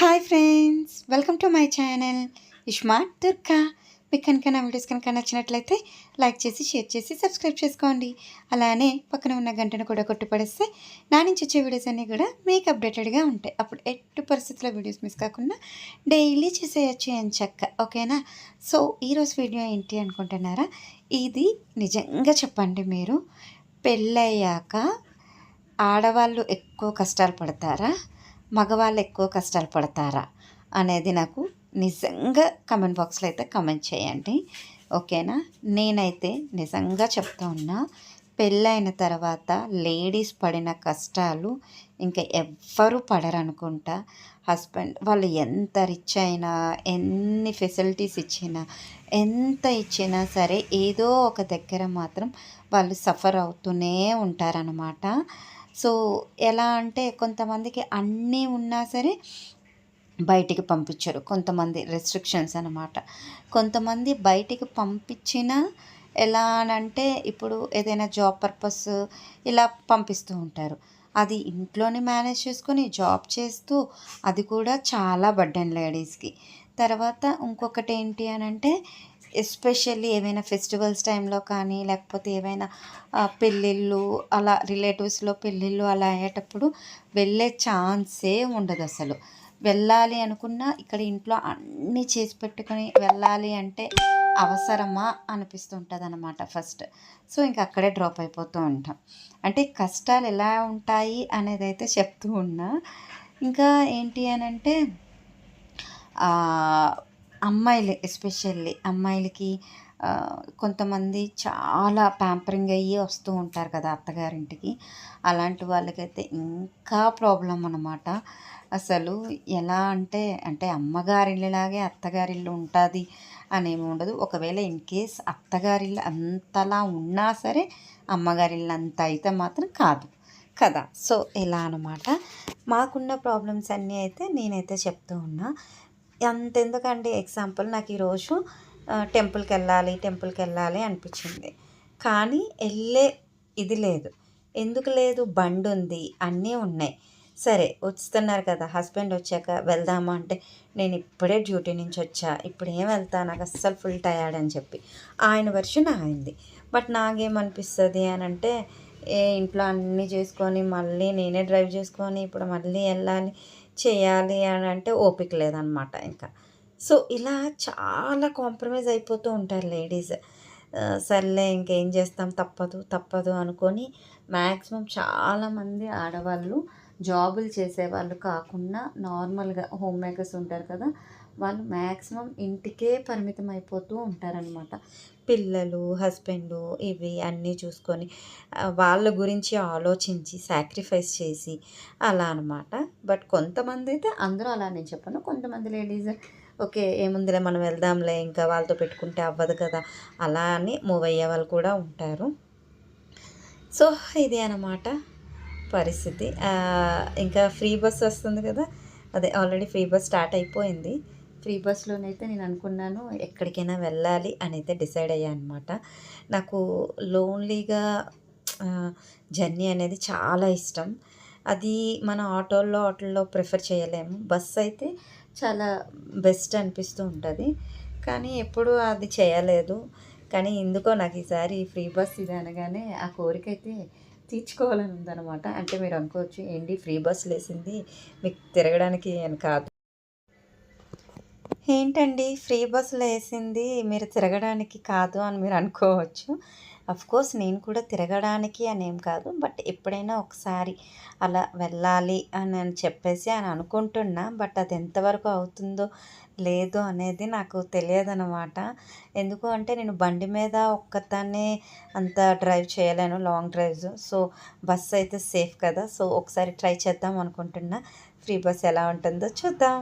Hi friends welcome to my channel ismart Durga మీకు కనుక నా వీడియోస్ కనుక నచ్చినట్లయితే లైక్ చేసి షేర్ చేసి సబ్స్క్రైబ్ చేసుకోండి. అలానే పక్కన ఉన్న గంటను కూడా కొట్టుపడేస్తే నా నుంచి వచ్చే వీడియోస్ అన్నీ కూడా మీకు అప్డేటెడ్గా ఉంటాయి. అప్పుడు ఎట్టి పరిస్థితుల్లో వీడియోస్ మిస్ కాకుండా డైలీ చేసేయచ్చు అని చక్క. ఓకేనా సో ఈరోజు వీడియో ఏంటి అనుకుంటున్నారా? ఇది నిజంగా చెప్పండి మీరు. పెళ్ళయ్యాక ఆడవాళ్ళు ఎక్కువ కష్టాలు పడతారా? మగవాళ్ళు ఎక్కువ కష్టాలు పడతారా అనేది నాకు నిజంగా కమెంట్ బాక్స్లో అయితే కమెంట్ చేయండి. ఓకేనా? నేనైతే నిజంగా చెప్తా ఉన్నా పెళ్ళైన తర్వాత లేడీస్ పడిన కష్టాలు ఇంకా ఎవ్వరూ పడరనుకుంటా. హస్బెండ్ వాళ్ళు ఎంత రిచ్ అయినా ఎన్ని ఫెసిలిటీస్ ఇచ్చినా ఎంత ఇచ్చినా సరే ఏదో ఒక దగ్గర మాత్రం వాళ్ళు సఫర్ అవుతూనే ఉంటారనమాట సో ఎలా అంటే కొంతమందికి అన్నీ ఉన్నా సరే బయటికి పంపించరు. కొంతమంది రెస్ట్రిక్షన్స్ అనమాట కొంతమంది బయటికి పంపించిన ఎలా అంటే ఇప్పుడు ఏదైనా జాబ్ పర్పస్ ఇలా పంపిస్తూ ఉంటారు. అది ఇంట్లోనే మేనేజ్ చేసుకొని జాబ్ చేస్తూ అది కూడా చాలా బడ్డెన్ లేడీస్కి తర్వాత ఇంకొకటి ఏంటి అని అంటే ఎస్పెషల్లీ ఏవైనా ఫెస్టివల్స్ టైంలో కానీ లేకపోతే ఏవైనా పెళ్ళిళ్ళు అలా రిలేటివ్స్లో పెళ్ళిళ్ళు అలా అయ్యేటప్పుడు వెళ్ళే ఛాన్సే ఉండదు అసలు. వెళ్ళాలి అనుకున్నా ఇక్కడ ఇంట్లో అన్నీ చేసి పెట్టుకొని వెళ్ళాలి అంటే అవసరమా అనిపిస్తుంటుంది అనమాట ఫస్ట్. సో ఇంకా అక్కడే డ్రాప్ అయిపోతూ ఉంటాం. అంటే కష్టాలు ఎలా ఉంటాయి అనేది అయితే చెప్తూ ఉన్నా. ఇంకా ఏంటి అని అంటే అమ్మాయిలు ఎస్పెషల్లీ అమ్మాయిలకి కొంతమంది చాలా ప్యాంపరింగ్ అయ్యి వస్తూ ఉంటారు కదా అత్తగారింటికి. అలాంటి వాళ్ళకైతే ఇంకా ప్రాబ్లం అనమాట అసలు ఎలా అంటే అంటే అమ్మగారిల్లాగే అత్తగారిల్లు ఉంటుంది అనేమి ఉండదు. ఒకవేళ ఇన్ కేస్ అత్తగారిల్లు అంతలా ఉన్నా సరే అమ్మగారిల్లు అంత అయితే మాత్రం కాదు కదా. సో ఎలా అనమాట మాకున్న ప్రాబ్లమ్స్ అన్నీ అయితే నేనైతే చెప్తూ ఉన్నా. అంతెందుకండి ఎగ్జాంపుల్ నాకు ఈరోజు టెంపుల్కి వెళ్ళాలి టెంపుల్కి వెళ్ళాలి అనిపించింది. కానీ వెళ్ళే ఇది లేదు. ఎందుకు లేదు? బండి ఉంది అన్నీ ఉన్నాయి. సరే వస్తున్నారు కదా హస్బెండ్ వచ్చాక వెళ్దామా అంటే నేను ఇప్పుడే డ్యూటీ నుంచి వచ్చా ఇప్పుడు ఏం వెళ్తా? నాకు అస్సలు ఫుల్ టయర్డ్ అని చెప్పి. ఆయన వర్షన్ అయింది బట్ నాకేమనిపిస్తుంది అని అంటే ఏ ఇంట్లో అన్నీ చేసుకొని మళ్ళీ నేనే డ్రైవ్ చేసుకొని ఇప్పుడు మళ్ళీ వెళ్ళాలి చేయాలి అని అంటే ఓపిక లేదనమాట ఇంకా. సో ఇలా చాలా కాంప్రమైజ్ అయిపోతూ ఉంటారు లేడీస్. సర్లే ఇంకేం చేస్తాం తప్పదు తప్పదు అనుకొని మ్యాక్సిమం చాలామంది ఆడవాళ్ళు జాబులు చేసేవాళ్ళు కాకుండా నార్మల్గా హోమ్ మేకర్స్ ఉంటారు కదా వాళ్ళు మ్యాక్సిమం ఇంటికే పరిమితం అయిపోతూ ఉంటారనమాట. పిల్లలు హస్బెండ్ ఇవి అన్నీ చూసుకొని వాళ్ళ గురించి ఆలోచించి సాక్రిఫైస్ చేసి అలా అనమాట బట్ కొంతమంది అయితే అందరూ అలా నేను చెప్పను. కొంతమంది లేడీస్ ఓకే ఏముందిలే మనం వెళ్దాంలే ఇంకా వాళ్ళతో పెట్టుకుంటే అవ్వదు కదా అలా అని మూవ్ అయ్యే వాళ్ళు కూడా ఉంటారు. సో ఇది అనమాట పరిస్థితి. ఇంకా ఫ్రీ బస్ వస్తుంది కదా అదే ఆల్రెడీ ఫ్రీ బస్ స్టార్ట్ అయిపోయింది. ఫ్రీ బస్లోనైతే నేను అనుకున్నాను ఎక్కడికైనా వెళ్ళాలి అని అయితే డిసైడ్ అయ్యా అనమాట నాకు లోన్లీగా జర్నీ అనేది చాలా ఇష్టం. అది మన ఆటోల్లో ఆటోల్లో ప్రిఫర్ చేయలేము. బస్ అయితే చాలా బెస్ట్ అనిపిస్తూ ఉంటుంది. కానీ ఎప్పుడు అది చేయలేదు. కానీ ఎందుకో నాకు ఈసారి ఫ్రీ బస్ ఇది అనగానే ఆ కోరిక అయితే తీర్చుకోవాలని ఉందన్నమాట. అంటే మీరు అనుకోవచ్చు ఏంటి ఫ్రీ బస్ లేసింది మీకు తిరగడానికి అని కాదు. ఏంటండి? ఫ్రీ బస్సులో వేసింది మీరు తిరగడానికి కాదు అని మీరు అనుకోవచ్చు. కోర్స్ నేను కూడా తిరగడానికి అనేం కాదు. బట్ ఎప్పుడైనా ఒకసారి అలా వెళ్ళాలి అని అని చెప్పేసి అని అనుకుంటున్నా. బట్ అది ఎంతవరకు అవుతుందో లేదో అనేది నాకు తెలియదనమాట ఎందుకు అంటే నేను బండి మీద ఒక్కదాన్నే అంత డ్రైవ్ చేయలేను లాంగ్ డ్రైవ్స్ సో బస్ అయితే సేఫ్ కదా. సో ఒకసారి ట్రై చేద్దాం అనుకుంటున్నా. ఫ్రీ బస్ ఎలా ఉంటుందో చూద్దాం.